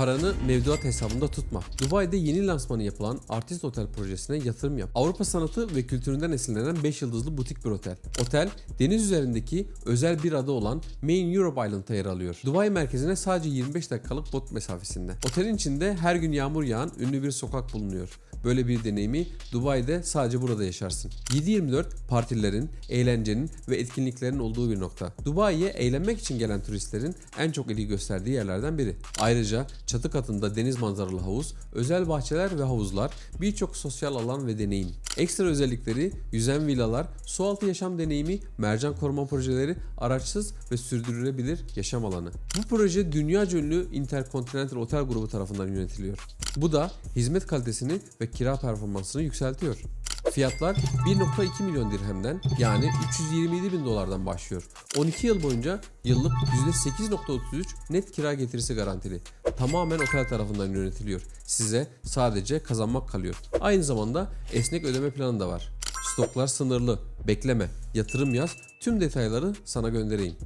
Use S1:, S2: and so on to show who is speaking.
S1: Paranı mevduat hesabında tutma. Dubai'de yeni lansmanı yapılan Artist Otel projesine yatırım yap. Avrupa sanatı ve kültüründen esinlenen 5 yıldızlı butik bir otel. Otel, deniz üzerindeki özel bir ada olan Main Europe Island'ta yer alıyor. Dubai merkezine sadece 25 dakikalık bot mesafesinde. Otelin içinde her gün yağmur yağan ünlü bir sokak bulunuyor. Böyle bir deneyimi Dubai'de sadece burada yaşarsın. 7-24 partilerin, eğlencenin ve etkinliklerin olduğu bir nokta. Dubai'ye eğlenmek için gelen turistlerin en çok ilgi gösterdiği yerlerden biri. Ayrıca çatı katında deniz manzaralı havuz, özel bahçeler ve havuzlar, birçok sosyal alan ve deneyim. Ekstra özellikleri yüzen villalar, sualtı yaşam deneyimi, mercan koruma projeleri, araçsız ve sürdürülebilir yaşam alanı. Bu proje dünyaca ünlü Intercontinental Otel grubu tarafından yönetiliyor. Bu da hizmet kalitesini ve kira performansını yükseltiyor. Fiyatlar 1.2 milyon dirhemden yani 327 bin dolardan başlıyor. 12 yıl boyunca yıllık %8.33 net kira getirisi garantili. Tamamen otel tarafından yönetiliyor. Size sadece kazanmak kalıyor. Aynı zamanda esnek ödeme planı da var. Stoklar sınırlı. Bekleme. Yatırım yaz. Tüm detayları sana göndereyim.